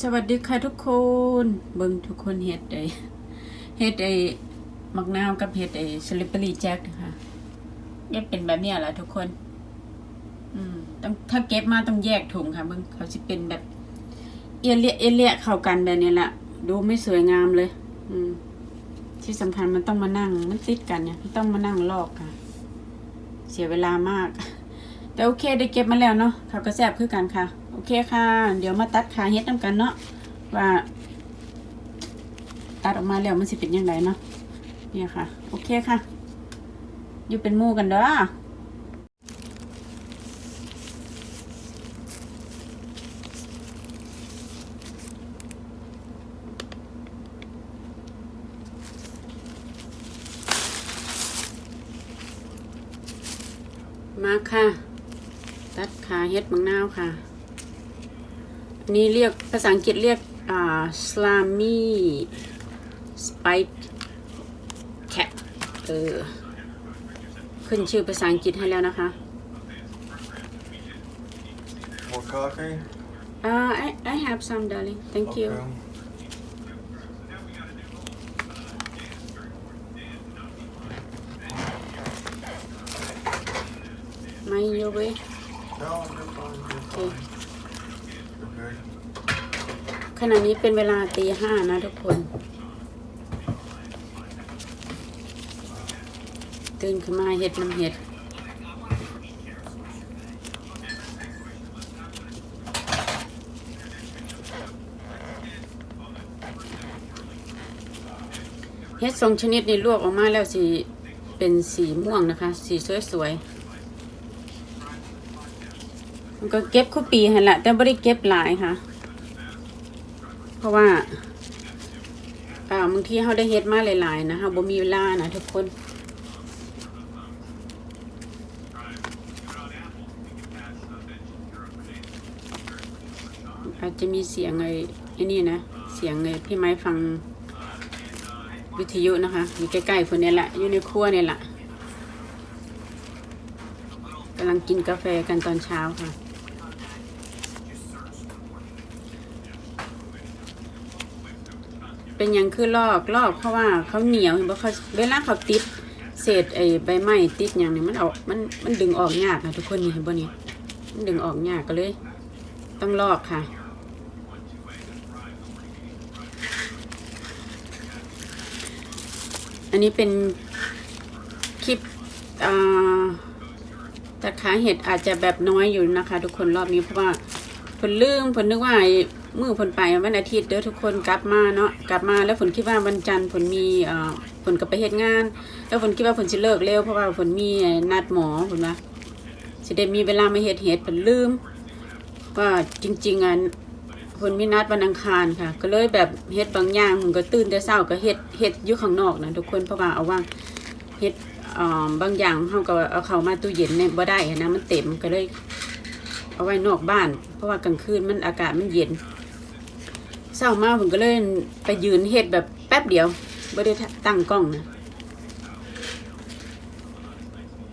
สวัสดีค่ะทุกคน เบิ่งทุกคนเฮ็ดไอเฮ็ดไอมักนาวกับเฮ็ดไอ้สลิปเปอรี่แจ็คค่ะเนี่ยเป็นแบบเนี้ยแหละทุกคน อืมต้องถ้าเก็บมาต้องแยกถุงค่ะเบิ่งเขาสิเป็นแบบ เอียเลียเอียเลียเข้ากันแบบนี้แหละดูไม่สวยงามเลย อืม ที่สำคัญมันต้องมานั่งมันติดกันเนี่ยมันต้องมานั่งลอกค่ะ เสียเวลามาก แต่โอเคได้เก็บมาแล้วเนาะเขาก็แซ่บคือกันค่ะ เคค่ะ เดี๋ยวมาตัดขาเฮ็ดน้ำกันเนาะว่าตัดออกมาแล้วมันสิเป็นยังไงเนาะเนี่ยค่ะ โอเคค่ะ อยู่เป็นมู่กันเด้อมาค่ะ ตัดขาเฮ็ดมังนาวค่ะ นนี้เรียกภาษาอังกฤษเรียกอ่า slimy spike cat เออขึ้นชื่อภาษาอังกฤษให้แล้วนะคะ More coffee? Uh, I, I have some darling thank you Okay. ไม่เยอะเว้ย No, you're fine. You're fine. You're good. ขณะนี้เป็นเวลาตีห้านะทุกคน ตื่นขึ้นมาเห็ดน้ำเห็ดเห็ดสองชนิดนี้ลวกออกมาแล้วสีเป็นสีม่วงนะคะ สีสวยๆมันก็เก็บคู่ปีหันละแต่ไม่ได้เก็บหลายค่ะ ราะว่าอ่าบางทีเขาได้เฮ็ดมาหลายๆนะคะบ่มีเวลานะทุกคนอาจจะมีเสียงไอ้ไอ้นี่นะ เสียงไอ้พี่ไม้ฟังวิทยุนะคะ อยู่ใกล้ๆคนนี้แหละ อยู่ในครัวนี่แหละกำลังกินกาแฟกันตอนเช้าค่ะ เป็นยังคือลอกลอกเพราะว่าเขาเหนียวเห็นบ่เขาเวลาเขาติดเศษไอ้ใบไม้ติดอย่างนี้มันเอามันมันดึงออกยากนะทุกคนนี่เห็นบ่นี่มันดึงออกยากก็เลย ต้องลอกค่ะอันนี้เป็นคลิปตัดขาเห็ดอาจจะแบบน้อยอยู่นะคะ ทุกคนรอบนี้เพราะว่าผลลืมผลนึกว่า มือผลไปวันอาทิตย์เด้อทุกคนกลับมาเนาะกลับมาแล้วผลคิดว่าวันจันทร์ผลมีเอ่อผลกับไปเฮ็ดงาน แล้วผลคิดว่าผลจะเลิกเร็วเพราะว่าผลมีนัดหมอผลว่าจะได้มีเวลามาเฮ็ดเฮ็ดผลลืมว่าจริง ๆอะผลมีนัดวันอังคารค่ะ ก็เลยแบบเฮ็ดบางอย่างผมก็ตื่นแต่เช้าก็เฮ็ดเฮ็ดอยู่ข้างนอกนะทุกคนเพราะว่าเอาว่างเฮ็ดอ่าบางอย่างเฮาก็เอาเขามาตู้เย็นเนี่ยบ่ได้นะมันเต็มก็เลยเอาไว้นอกบ้าน เพราะว่ากลางคืนมันอากาศมันเย็น เช้ามากผมก็เลยไปยืนเฮ็ดแบบแป๊บเดียวบ่ได้ตั้งกล้องนะ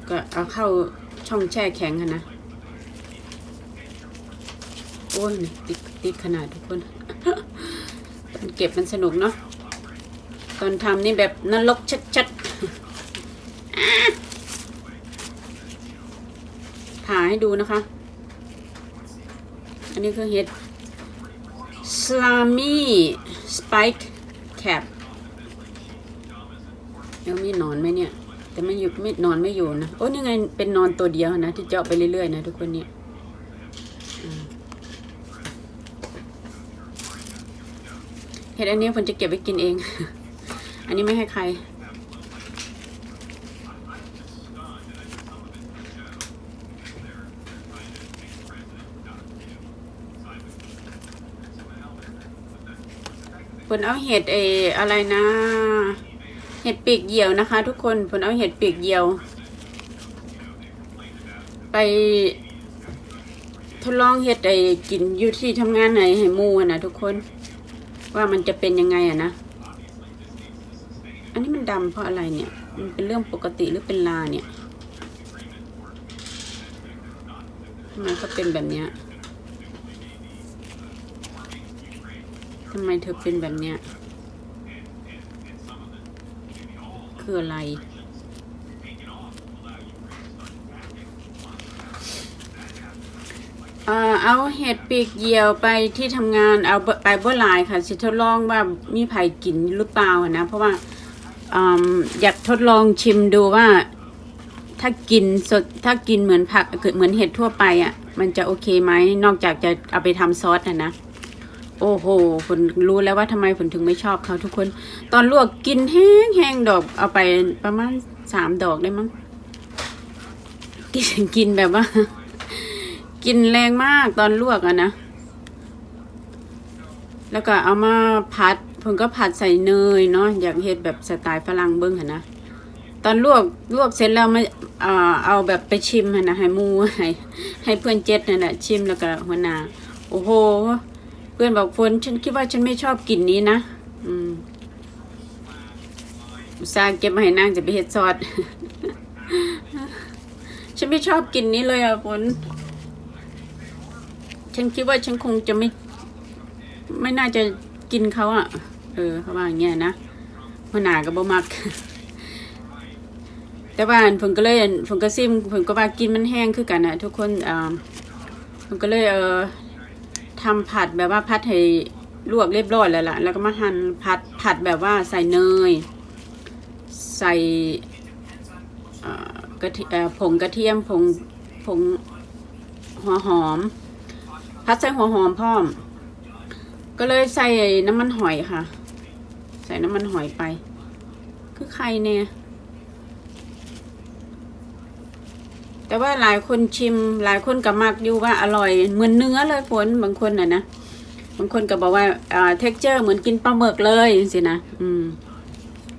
ก็เอาเข้าช่องแช่แข็งนะโอ้ยติดติดขนาดทุกคนตอนเก็บมันสนุกเนาะตอนทำนี่แบบนรกชัดๆอ่าให้ดูนะคะ อันนี้คือเห็ด slimy spike cap ยังมีนอนไหมเนี่ย แต่ไม่อยู่ไม่นอนไม่อยู่นะ โอ้นี่ไงเป็นนอนตัวเดียวนะ ที่เจาะไปเรื่อยๆนะทุกคนเนี่ยเห็ดอันนี้ผมจะเก็บไว้กินเอง อันนี้ไม่ให้ใคร ลเอาเห็ดเอออะไรนะ เห็ดปีกเหยี่ยวนะคะ ทุกคนผลเอาเห็ดปีกเหยี่ยว ไปทดลองเห็ดไอ้กินอยู่ที่ทำงานไหนให้มูนะทุกคน ว่ามันจะเป็นยังไงอะนะ อันนี้มันดำเพราะอะไรเนี่ย มันเป็นเรื่องปกติหรือเป็นลาเนี่ยทำไมเขาเป็นแบบเนี้ย ทำไมเธอเป็นแบบเนี้ย คืออะไร เอ่อเอาเห็ดปีกเหยี่ยวไปที่ทำงานเอาไปเบ่หลายค่ะสิทดลองว่ามีไผ่กินหรือเปล่านะ เพราะว่าออยากทดลองชิมดูว่าถ้ากินสดถ้ากินเหมือนผักเหมือนเห็ดทั่วไปอะ มันจะโอเคไหมนอกจากจะเอาไปทำซอสนะนะ โอ้โหฝนรู้แล้วว่าทำไมฝนถึงไม่ชอบเขาทุกคน ตอนลวกกินแห้งแห้งดอกเอาไปประมาณสามดอกได้มั้งกินกินแบบว่า กินแรงมากตอนลวกอะนะ แล้วก็เอามาผัดผมก็ผัดใส่เนยเนาะอยากเฮ็ดแบบสไตล์ฝรั่งเบิ้งหันนะตอนลวกลวกเสร็จแล้วมาเออเอาแบบไปชิมนนะให้มูให้ให้เพื่อนเจ็ดนั่นแหละชิมแล้วก็หัวหน้าโอ้โห พื่อนบอกฝนฉันคิดว่าฉันไม่ชอบกลิ่นนี้นะอืมอุตส่าห์เก็บมาให้นางจะไปเฮ็ดซอสฉันไม่ชอบกลิ่นนี้เลยอะฝนฉันคิดว่าฉันคงจะไม่ ไม่น่าจะกินเขาอะ เออเขาว่าอย่างเงี้ยนะหัวหนาก็บ่มัก แต่ว่าผมก็เลยผมก็ซิมผมก็ว่ากินมันแห้งคือกันนะทุกคนอ่าผมก็เลยเออ ทำผัดแบบว่าผัดให้ลวกเรียบร้อยแล้วล่ะ แล้วก็มาหั่นผัดผัดแบบว่าใส่เนย ใส่กระเทีเอ่อผงกระเทียมผงผงหัวหอมผัดใส่หัวหอมพร้อม ก็เลยใส่น้ำมันหอยค่ะ ใส่น้ำมันหอยไป คือใครเนี่ย แต่ว่าหลายคนชิม หลายคนก็มักอยู่ว่าอร่อยเหมือนเนื้อเลยฝนบางคนน่ะนะบางคนก็บอกว่าอ่าเท็กเจอร์เหมือนกินปลาหมึกเลยสินะอืม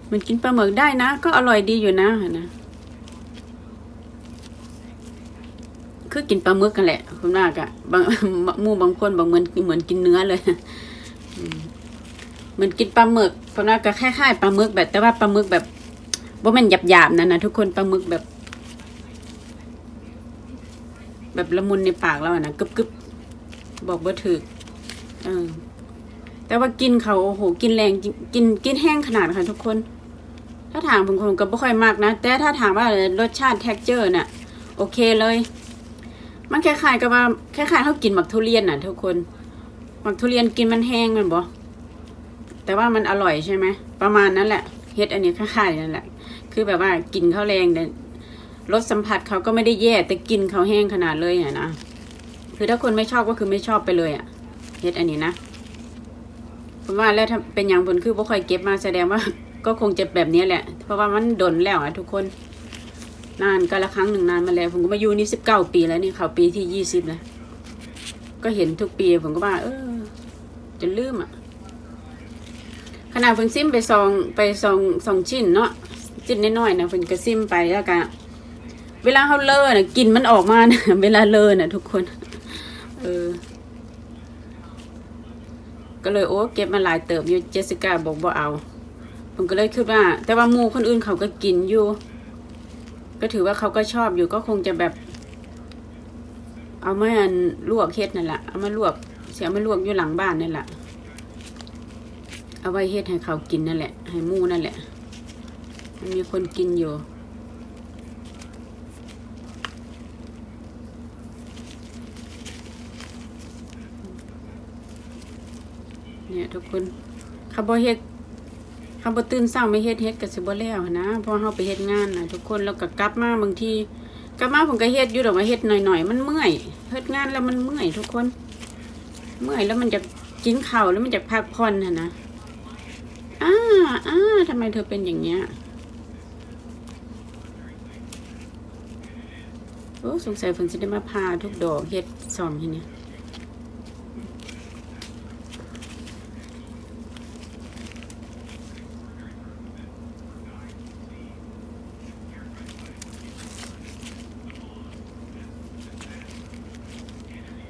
เหมือนกินปลาหมึกได้นะ ก็อร่อยดีอยู่นะนะคือกินปลาหมึกกันแหละคุณว่ากอะบางมู่บางคนบอกเหมือนเหมือนกินเนื้อเลยเหมือนกินปลาหมึกคุณว่าก็คล้ายๆปลาหมึกแบบ แต่ว่าปลาหมึกแบบว่ามันหยาบๆนั่นนะทุกคนปลาหมึกแบบ แบบละมุนในปากเราอะนะกึบกึบบอกว่าถือเออแต่ว่ากินเขาโอ้โหกินแรงกินกินแห้งขนาดค่ะทุกคน ถ้าถามบางคนก็ไม่ค่อยมากนะ แต่ถ้าถามว่ารสชาติแท็กเจอร์น่ะ โอเคเลย มันคล้ายๆกับว่าคล้ายๆเขากินหมักทุเรียนน่ะ ทุกคนหมักทุเรียนกินมันแห้งมันบ่แต่ว่ามันอร่อยใช่ไหมประมาณนั้นแหละเฮ็ดอันนี้คล้ายๆนั่นแหละ คือแบบว่ากินข้าวแรงแต่ รสสัมผัสเขาก็ไม่ได้แย่แต่กินเขาแห้งขนาดเลยอะนะคือถ้าคนไม่ชอบก็คือไม่ชอบไปเลยอะเฮ็ดอันนี้นะผมว่าแล้วถ้าเป็นอย่างผลคือบ่ค่อยเก็บมาแสดงว่า ก็คงจะแบบนี้แหละ เพราะว่ามันดนแล้วอะทุกคน นานก็ละครั้งหนึ่งนานมาแล้ว ผมก็มาอยู่นี่สิบเก้าปีแล้วนี่เขาปีที่ยี่สิบแล้วก็เห็นทุกปีผมก็ว่า เออจนลืมอะขนาดเพิ่งซิมไปซองไปซองซองชิ้นเนาะชิ้นน้อยๆนะเพิ่นก็ซิมไปแล้วก็ เวลาเขาเลอะน่ะกลิ่นมันออกมานะเวลาเลอะน่ะทุกคน เออ ก็เลยโอ้เก็บมาหลายเติบอยู่เจสสิก้าบอกบ่เอาผมก็เลยคิดว่า แต่ว่ามูคนอื่นเขาก็กินอยู่ ก็ถือว่าเขาก็ชอบอยู่ก็คงจะแบบ เอามาลวกเฮ็ดนั่นแหละเอามาลวกเสียมาลวกอยู่หลังบ้านนั่นแหละเอาไว้เฮ็ดให้เขากินนั่นแหละ ให้มูนั่นแหละมันมีคนกินอยู่ เนี่ยทุกคนขาบ่เฮ็ดขาบ่ตื่นเช้าไม่เฮ็ดเฮ็ดก็สิบ่แล้วนะเพราะเฮาไปเฮ็ดงานนะทุกคนแล้วก็กลับมาบางทีกลับมาผมก็เฮ็ดอยู่ดอกว่าเฮ็ดหน่อยๆมันเมื่อยเฮ็ดงานแล้วมันเมื่อยทุกคน เมื่อยแล้วมันจะกินข้าวแล้วมันจะพักผ่อนหั่นะอ้าอ้าทำไมเธอเป็นอย่างเงี้ยโอ้สงสัยเพิ่นสิได้มาพาทุกดอกเฮ็ดซอมที่เนี่ย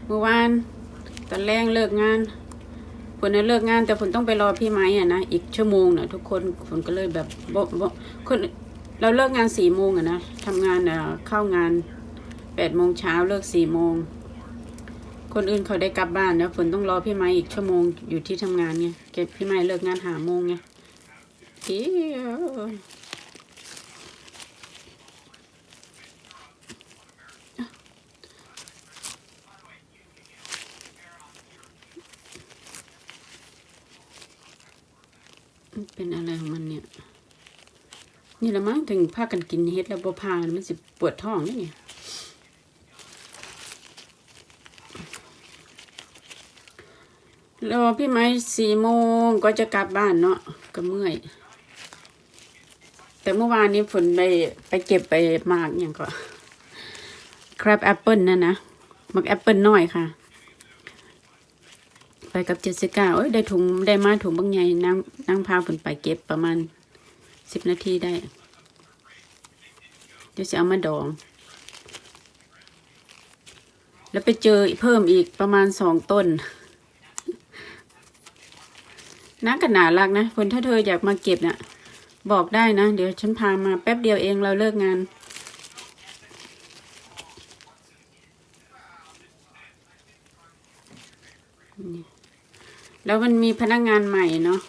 เมื่อวานตอนแรกเลิกงานฝนน่ะเลิกงาน แต่ฝนต้องไปรอพี่ไม้อะนะอีกชั่วโมงน่ะทุกคนฝนก็เลยแบบบคนเราเลิกงานสี่โมงอะนะทำงานอ่อเข้างานแปดโมงเช้าเลิกสี่โมงคนอื่นเขาได้กลับบ้านแล้วฝนต้องรอพี่ไม้อีกชั่วโมงอยู่ที่ทำงานไงเก็บพี่ไม้เลิกงานหาโมงไงเอี๊ยว เป็นอะไรของมันเนี่ย นี่ละมั้งถึงพากันกินเฮ็ดแล้วบ่พามันสิปวดท้องนี่ไงรอพี่ไม้สี่โมงก็จะกลับบ้านเนาะก็เมื่อย แต่เมื่อวานนี้ฝนไปไปเก็บไปมากอย่างก็ ครับแอปเปิลนั่นนะมักแอปเปิลน้อยค่ะ ไปกับเจสสิก้าเอ้ยได้ถุงได้มาถุงบางใหญ่นั่งนั่งพาฝนไปเก็บประมาณสิบนาทีได้ เดี๋ยวจะเอามาดอง แล้วไปเจอเพิ่มอีกประมาณสองต้นน่ากันหนารักนะคนถ้าเธออยากมาเก็บเนะ่ะบอกได้นะ เดี๋ยวฉันพามาแป๊บเดียวเองเราเลิกงาน แล้วมันมีพนักงานใหม่เนาะ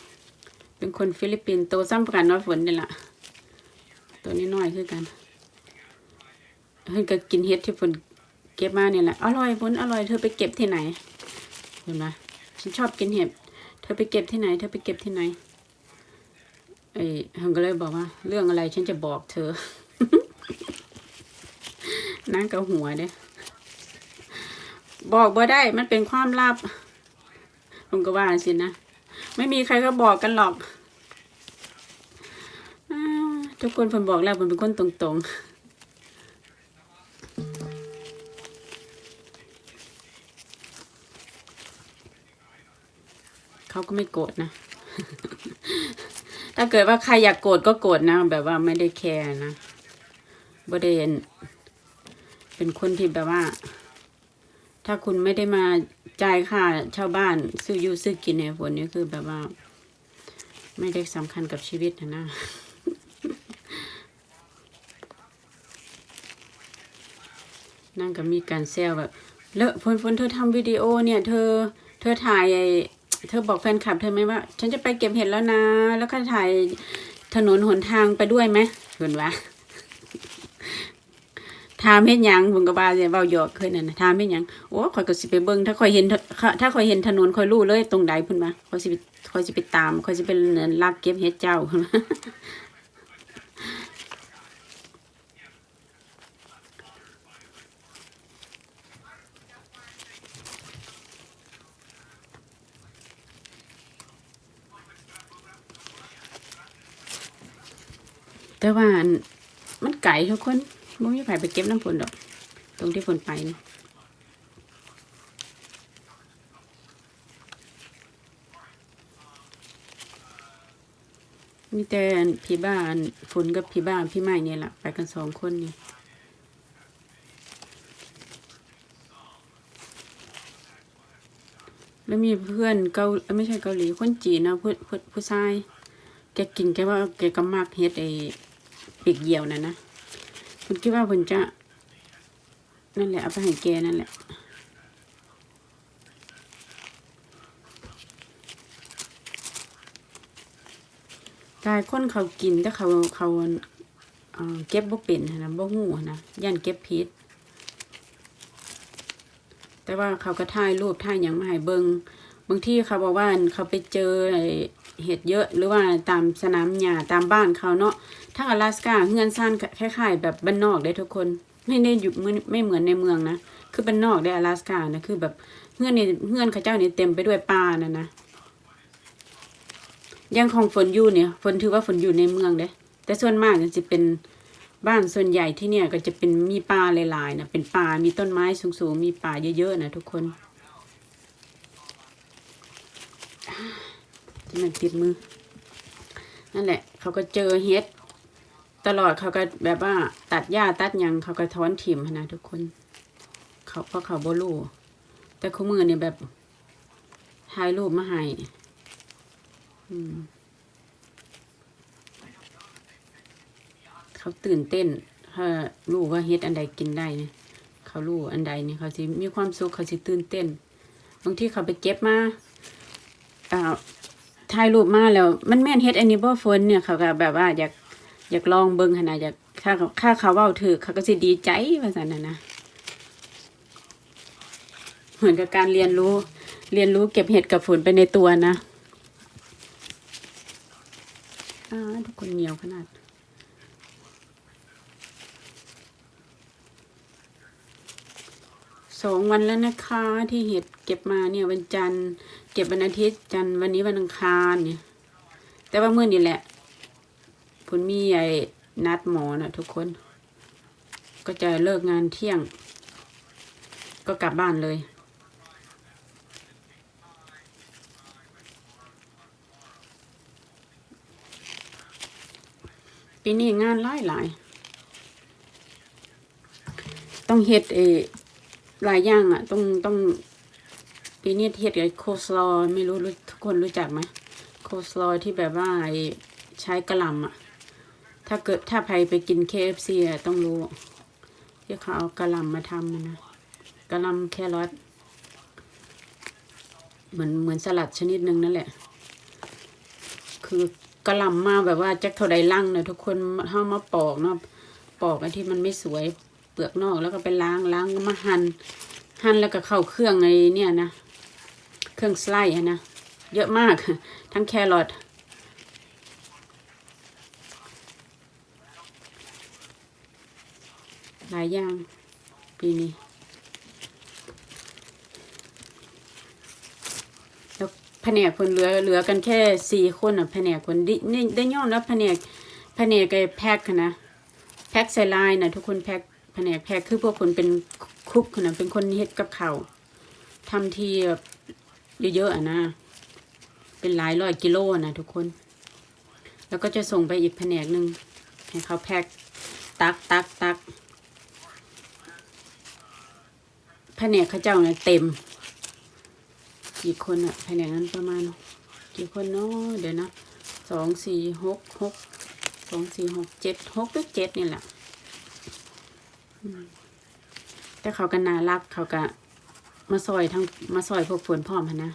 เป็นคนฟิลิปปินส์โตซ้ำกันเนาะฝนนี่แหละตัวนี้น้อยคือกันเฮ้ยก็กินเฮ็ดที่ฝนเก็บมาเนี่ยแหละ อร่อยฝนอร่อยเธอไปเก็บที่ไหน เห็นไหมฉันชอบกินเห็ด เธอไปเก็บที่ไหน เธอไปเก็บที่ไหนเอ้ยผมก็เลยบอกว่า เรื่องอะไรฉันจะบอกเธอ นั่งกับหัวเด้บอกบ่ได้มันเป็นความลับ ผมก็ว่าสินะ ไม่มีใครก็บอกกันหรอกอทุกคนผมบอกแล้วผมเป็นคนตรงๆเขาก็ไม่โกรธนะ ถ้าเกิดว่าใครอยากโกรธก็โกรธนะ แบบว่าไม่ได้แคร์นะบริเวณเป็นคนที่แบบว่า ถ้าคุณไม่ได้มา จ่ายค่าช่าบ้านซื้ออยู่ซื้อกินในฝนนี่คือแบบว่า ไม่ได้สำคัญกับชีวิตนะนะนั่งก็มีการแซวแบบเลอะฝนฝนเธอทำวิดีโอเนี่ย เธอ เธอถ่ายไอเธอบอกแฟนคลับเธอไหมว่า ฉันจะไปเก็บเห็ดแล้วนะ แล้วก็ถ่ายถนนหนทางไปด้วยไหมเห็นวะ ถามเห็นยังผมก็ว่าจะเว้าหยอกเคยนั่นนะถามเห็นยังโอ้ข่อยก็สิไปเบิ่งถ้าข่อยเห็นถ้าข่อยเห็นถนนข่อยรู้เลยตรงใดเพิ่นว่าข่อยสิไปข่อยสิไปตามข่อยสิเป็นลักเก็บเห็ดเจ้าแต่ว่ามันไก่ทุกคน บ่มีไผไปเก็บน้ำฝนดอก ตรงที่ฝนไปนี่มีแต่พี่บ้านฝนกับพี่บ้านพี่ใหม่เนี่ยแหละไปกันสองคนนี่แล้วมีเพื่อนเกาไม่ใช่เกาหลีคนจีนนะผู้ผู้ผู้ชายแกกินแกว่าแกก็มักเฮ็ดไอ้ปีกเหยี่ยวน่ะนะ คุณคิดว่าเพิ่นจะ นั่นแหละเอาไปให้แกนั่นแหละกายคนเขากินแต่เขาเขาเก็บบ่เป็นนะบ่ฮู้หั้นะย่านเก็บผิดแต่ว่าเขาก็ถ่ายรูปถ่ายหยังมาให้เบิงบางที่เขาบอกว่าเขาไปเจอไอ้เห็ดเยอะ หรือว่าตามสนามหญ้าตามบ้านเขาเนาะ ทั้งอลาสกาเฮือนซ่านคล้ายๆ แบบบ้านนอกได้ทุกคน ไม่ได้อยู่ไม่ไม่เหมือนในเมืองนะ คือบ้านนอกได้อลาสกานะคือแบบเฮือนนี่เฮือนเขาเจ้านี่เต็มไปด้วยป่านะนะยังของฝนอยู่เนี่ยฝนถือว่าฝนอยู่ในเมืองเด้แต่ส่วนมากจะเป็นบ้านส่วนใหญ่ที่เนี่ยก็จะเป็นมีป่าหลายๆนะเป็นป่ามีต้นไม้สูงๆมีป่าเยอะๆนะทุกคนที่มันติดมือ นั่นแหละ เขาก็เจอเฮ็ด ตลอดเขาก็แบบว่า ตัดหญ้าตัดยังเขาก็ถอนถิ่มนะทุกคน เขาเพราะเขาบ่รู้แต่คู่มือเนี่ยแบบถ่ายรูปมาให้เขาตื่นเต้นถ้ารู้ว่าเฮ็ดอันใดกินได้เนี่ยเขาเขารู้อันใดนี่เขาสิมีความสุขเขาสิตื่นเต้นบางทีเขาไปเก็บมาอ่าถ่ายรูปมาแล้ว มันแม่นเฮ็ดอันนี้บ่ฝนเนี่ยเขาก็แบบว่าอยาก อยากลองเบิ่งหั่นน่ะอยากค่าค่าเขาเว้าถือเขาก็สิดีใจว่าซั่นน่ะนะเหมือนกับการเรียนรู้ เรียนรู้เก็บเห็ดกับฝนไปในตัวนะอ่าทุกคนเหนียวขนาดสองวันแล้วนะคะที่เห็ดเก็บมาเนี่ยวันจันทร์เก็บวันอาทิตย์จันทร์วันนี้วันอังคารเนี่ย แต่ว่าเมื่อนี่แหละ ผลมีไอ้นัดหมอนะทุกคน ก็จะเลิกงานเที่ยง ก็กลับบ้านเลย ปีนี้งานหลายหลาย ต้องเฮ็ดเอหลายอย่างอะ ต้องต้องปีนี้เฮ็ดไอ้โคสลอไม่รู้ทุกคนรู้จักไหมโคสลอที่แบบว่าไอ้ใช้กระลำอะ ถ้าเกิดถ้าใครไปกิน KFC อะต้องรู้ ที่เขาเอากระหลำมาทำนะกระหลำแครอทเหมือนเหมือนสลัดชนิดหนึ่งนั่นแหละ คือกระหล่ำมาแบบว่าจักเท่าใดลังเนะทุกคนห้ามาปอกเนาะปอกไอ้ที่มันไม่สวยเปลือกนอกแล้วก็ไปล้างล้างมาหัน่นหั่นแล้วก็เข้าเครื่องไอ้เนี่ยนะ เครื่องสไลด์นะเยอะมาก ทั้งแครอทหลายย่างปีนี้ แล้วแผนกคนเหลือเหลือกันแค่สี่คนอะแผนกคนได้นี่ได้ย่อมรับแผนกแผนกไอ้แพ็คอะนะแพ็คใส่ลายนะทุกคนแพ็คแผนกแพ็คคือพวกคนเป็นคุกนะเป็นคนเฮ็ดกับเขาทำทีเยอะๆอะนะ เป็นหลายร้อยกิโลนะทุกคน แล้วก็จะส่งไปอีกแผนกหนึ่งให้เขาแพ็คตักตักตัก แผนกเขาเจ้าเนี่ยเต็ม กี่คนอะภายในนั้นประมาณ กี่คนเนาะเดี๋ยวนะสองสี่หกหกสองสี่หกเจ็ดหกหรือเจ็ดนี่แหละแต่เขาก็น่ารักเขาก็มาซอยทั้งมาซอยพวกฝนพร้อมนะ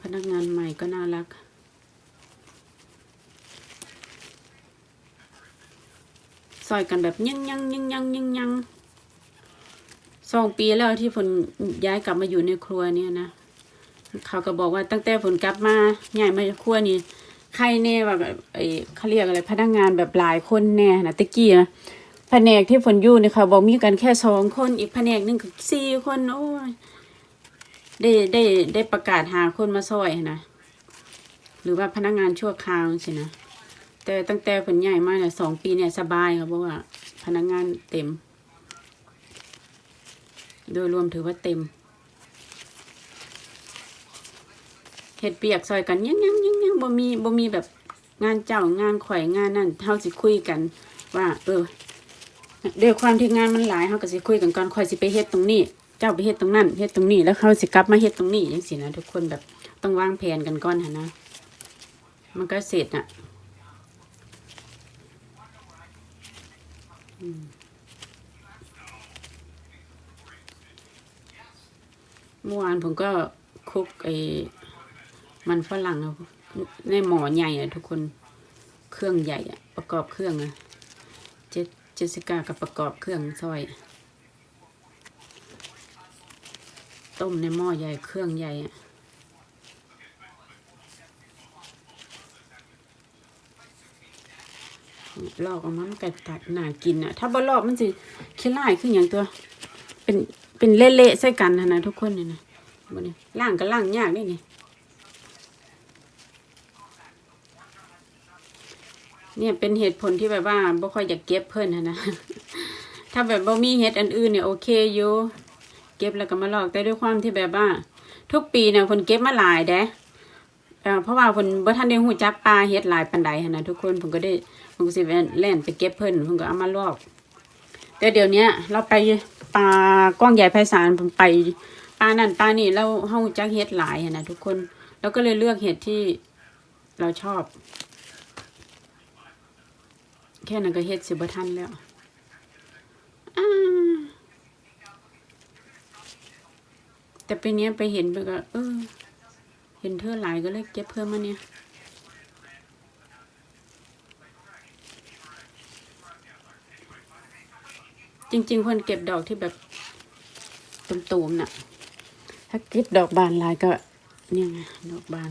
พนักงานใหม่ก็น่ารัก ซอยกันแบบยังยังยังยังยังยังสองปีแล้วที่ฝนย้ายกลับมาอยู่ในครัวเนี่ยนะเขาก็บอกว่าตั้งแต่ฝนกลับมาย้ายมาครัวนี่ใครแน่แบบไอ้เขาเรียกอะไรพนักงานแบบหลายคนแน่นะตะกี้นะแผนกที่ฝนอยู่เนี่ยเขาบอกมีกันแค่สองคนอีกแผนกหนึ่งก็สี่คนโอ้ยได้ได้ได้ประกาศหาคนมาซอยนะหรือว่าพนักงานชั่วคราวสินะ แต่ตั้งแต่ฝนใหญ่มาเนี่ยสองปีเนี่ยสบายครับเพราะว่า พนักงานเต็ม โดยรวมถือว่าเต็มเห็ดเปียกซอยกันยังยังยังยังบ่มีบ่มีแบบงานเจ้างานข่อยงานนั่นเฮาสิคุยกัน ว่า เออด้วยความที่งานมันหลายเฮาก็สิคุยกันก่อนข่อยสิไปเฮ็ดตรงนี้ เจ้าไปเฮ็ดตรงนั้นเฮ็ดตรงนี้แล้วเขาสิกลับมาเฮ็ดตรงนี้จังซี่นะทุกคนแบบต้องวางแผนกันก่อนนนะมันก็เสร็จอะอืม เมื่อวานผมก็คุกไอ้มันฝรั่งอะในหมอใหญ่อะทุกคนเครื่องใหญ่อะประกอบเครื่องอะเจเจสสิก้ากับประกอบเครื่องซอย ต้มในหม้อใหญ่เครื่องใหญ่อะ ลอกออกมามันก็ตัดหนากินอะถ้าบ่ลอกมันสิขี้ลายขึ้นอย่างตัว เป็นเป็นเละๆใส่กันนะนะทุกคนเนี่ยนะบนนี้ล่างก็ล่างยากนี่นี่เนี่ยเป็นเหตุผลที่แบบว่าบ่ค่อยอยากเก็บเพิ่นนะนะถ้าแบบบ่มีเห็ดอันอื่นเนี่ยโอเคอยู่เก็บแล้วก็มาลอกแต่ด้วยความที่แบบว่า ทุกปีเนี่ยคนเก็บมาหลายเด้เอ่อเพราะว่าคนบ่ทันได้ฮู้จักปลาเฮ็ดหลายปานใดนะทุกคนผมก็ได้ คงสิแล่นไปเก็บเพิ่นคงก็เอามาลอกแต่เดี๋ยวนี้เราไปปลากว้องใหญ่ไพศาลไปปลานั่นปลานี่แล้วเฮาจักเห็ดหลายนะทุกคนเราก็เลยเลือกเห็ดที่เราชอบ แค่นั้นก็เห็ดสิบทันแล้วแต่ปีนี้ไปเห็นไปก็เออเห็นเธอหลายก็เลยเก็บเพิ่มมาเนี่ย จริง ๆคนเก็บดอกที่แบบตุ่มๆน่ะ ถ้าเก็บดอกบานลายก็ เนี่ยไงดอกบาน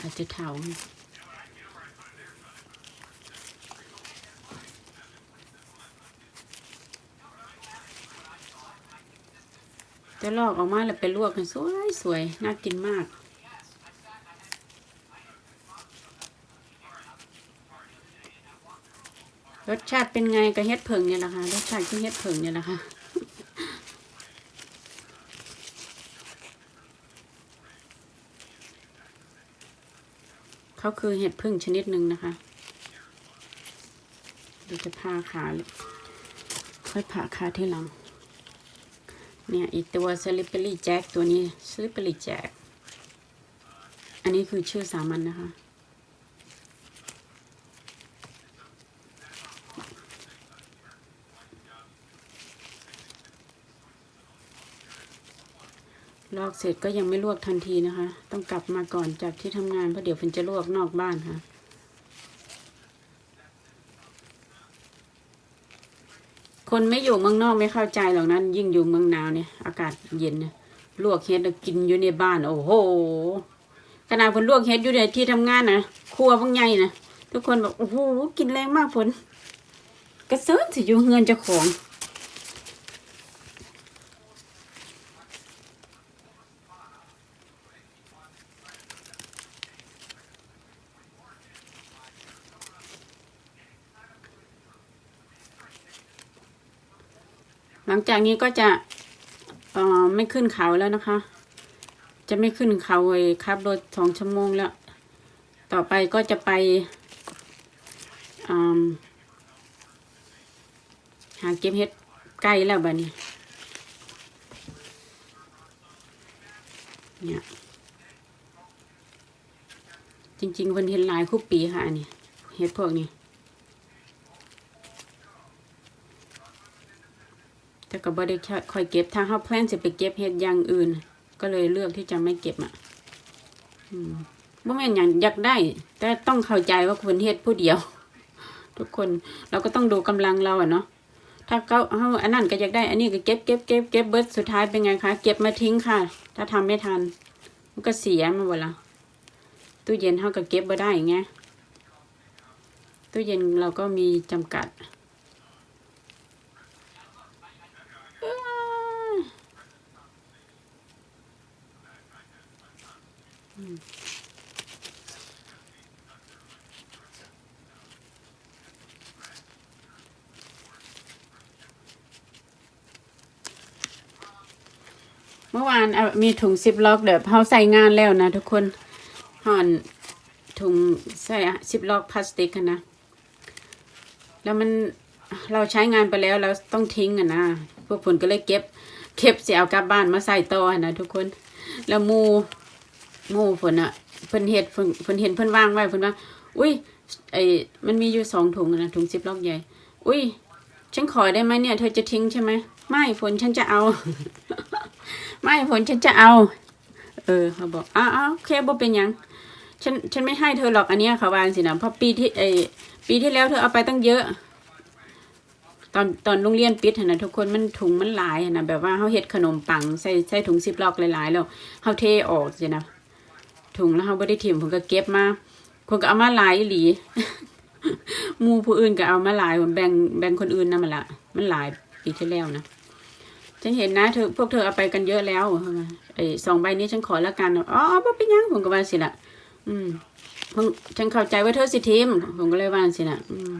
อาจจะเถาจะลอกออกมาแล้วไปลวกกันสวยสวยน่ากินมาก รสชาติเป็นไงกับเฮ็ดเผิงเนี่ยนะคะรสชาติคือเฮ็ดเผิงเนี่ยนะคะเขาคือเห็ดพึ่งชนิดหนึ่งนะคะเดี๋ยวจะผ่าขาค่อยผ่าขาที่หลัง เนี่ยอีกตัวสลิปเปอรี่แจ็คตัวนี้สลิปเปอรี่แจ็คอันนี้คือชื่อสามัญนะคะ ลอกเสร็จก็ยังไม่ลวกทันทีนะคะ ต้องกลับมาก่อนจากที่ทำงานเพราะเดี๋ยวฝนจะลวกนอกบ้านค่ะคนไม่อยู่เมืองนอกไม่เข้าใจหรอกนะยิ่งอยู่เมืองหนาวเนี่ยอากาศเย็นเนี่ยลวกเฮ็ดกินอยู่ในบ้านโอ้โหขนาดฝนลวกเฮ็ดอยู่ในที่ทำงานนะครัวพวกใหญ่นะทุกคนบอกโอ้โหกินแรงมากฝนกระเซิร์นสิอยู่เฮือนเจ้าของ ลังจากนี้ก็จะเอ่อไม่ขึ้นเขาแล้วนะคะ จะไม่ขึ้นเขาเลยครับรถสองชั่วโมงแล้ว ต่อไปก็จะไปอืมหาเก็บเห็ดใกล้แล้วบ้านี้เนี่ยจริงๆวันเห็นหลายคู่ปีค่ะอันนี้เห็ดพวกนี้ แต่ ก็บ่ได้คอยเก็บถ้าเขาแพลนจะไปเก็บเห็ดอย่างอื่น ก็เลยเลือกที่จะไม่เก็บอะบ่แม่นอย่างอยากได้ แต่ต้องเข้าใจว่าคนเฮ็ดผู้เดียว ทุกคนเราก็ต้องดูกำลังเราอะเนาะถ้าเขาเอาอันนั้นก็อยากได้ อันนี้ก็เก็บเก็บเก็บเก็บเบิร์ดสุดท้ายเป็นไงคะ เก็บมาทิ้งค่ะ ถ้าทำไม่ทัน มันก็เสียมาหมดละตู้เย็นเขาก็เก็บบ่ได้ไงตู้เย็นเราก็มีจำกัด เมื่อวานมีถุงซิปล็อกเดี๋ยวเขาใส่งานแล้วนะทุกคนห่อนถุงใส่ซิปล็อกพลาสติกนะ แล้วมันเราใช้งานไปแล้วเราต้องทิ้งอะนะ พวกผลก็เลยเก็บ เก็บเสียเอากลับบ้านมาใส่ต่อนะทุกคน แล้วมู หมูฝนอะเพิ่นเห็ดเพิ่นเพิ่นเห็นเพิ่นวางไว้เพิ่นว่า อุ้ยไอมันมีอยู่สองถุงนะถุงซิปล็อกใหญ่ อุ้ยฉันขอได้ไหมเนี่ย เธอจะทิ้งใช่ไหมไม่ฝนฉันจะเอา ไม่ฝนฉันจะเอา เออเขาบอกอ้าวอ้าโอเคบ่เป็นยังฉันฉันไม่ให้เธอหรอกอันเนี้ยเขาวาจังสินะเพราะปีที่ไอปีที่แล้วเธอเอาไปตั้งเยอะ ตอนตอนโรงเรียนปิดนะทุกคนมันถุงมันหลายนนะแบบว่าเขาเฮ็ดขนมปังใส่ใส่ถุงซิปล็อกหลายๆแล้วเขาเทออกสินะ ถุงแล้วเขาไม่ได้ถิ่มผมก็เก็บมาคนก็เอามาหลายหลีมูผู้อื่นก็เอามาหลายผมแบ่งแบ่งคนอื่นนะมันละมันหลายปีที่แล้วนะฉันเห็นนะเธอพวกเธอเอาไปกันเยอะแล้วไอ้สองใบนี้ฉันขอล้วกันอ๋อบ่เป็นยังผมก็ว่าสิละอืมผมฉันเข้าใจว่าเธอสิทีมผมก็เลยว่าสิละอืม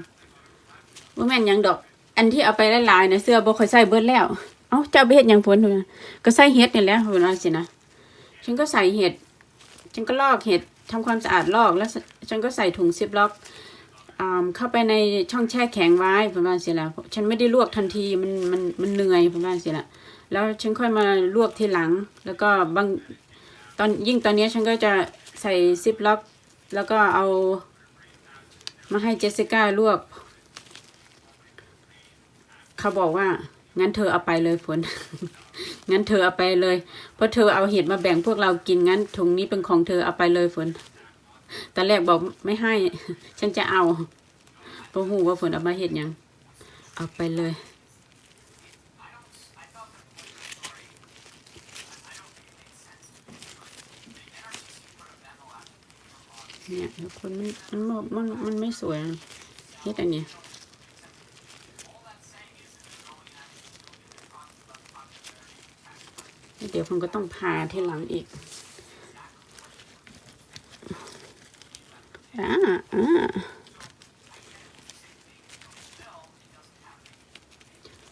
ว่าแม่นยังดอก อันที่เอาไปหลายๆนะเสื้อบ่ค่อยใส่เบิดแล้วเอ้าเจ้าไปเฮ็ดยังผลนก็ใส่เห็ดนี่แหละผมว่าสินะฉันก็ใส่เห็ด ฉันก็ลอกเห็ดทำความสะอาดลอกแล้วฉันก็ใส่ถุงซิปล็อกเข้าไปในช่องแช่แข็งไว้ประมาณสิละฉันไม่ได้ลวกทันทีมันมันมันเหนื่อยประมาณสิละแล้วฉันค่อยมาลวกทีหลัง แล้วก็บางตอนยิ่งตอนนี้ฉันก็จะใส่ซิปล็อก แล้วก็เอา มาให้เจสสิก้าลวก เขาบอกว่างั้นเธอเอาไปเลยฝน งั้นเธอเอาไปเลย เพราะเธอเอาเห็ดมาแบ่งพวกเรากินงั้นถุงนี้เป็นของเธอเอาไปเลยฝนตอนแรกบอกไม่ให้ ฉันจะเอาเพราะหูว่าฝนเอามาเห็ดยัง เอาไปเลย เนี่ยคนมันมันมันมันไม่สวยเฮ็ดอันเนี้ยเดี๋ยวผมก็ต้องพาที่หลังอีกอ่าอ่า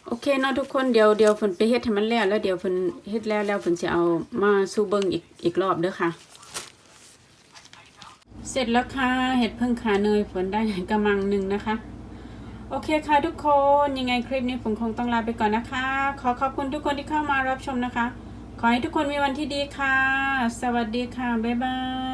โอเคเนาะทุกคนเดี๋ยวเดี๋ยวฝนไปเฮ็ดให้มันแล้วแล้วเดี๋ยวฝนเฮ็ดแล้วแล้วฝนจะเอามาสู้เบิ้งอีกอีกรอบเด้อค่ะ เสร็จแล้วค่ะเห็ดเพึ่งขาเนยฝนได้กระมังหนึ่งนะคะโอเคค่ะทุกคนยังไงคลิปนี้ผมคงต้องลาไปก่อนนะคะ ขอขอบคุณทุกคนที่เข้ามารับชมนะคะ ขอให้ทุกคนมีวันที่ดีค่ะ สวัสดีค่ะ บ๊ายบาย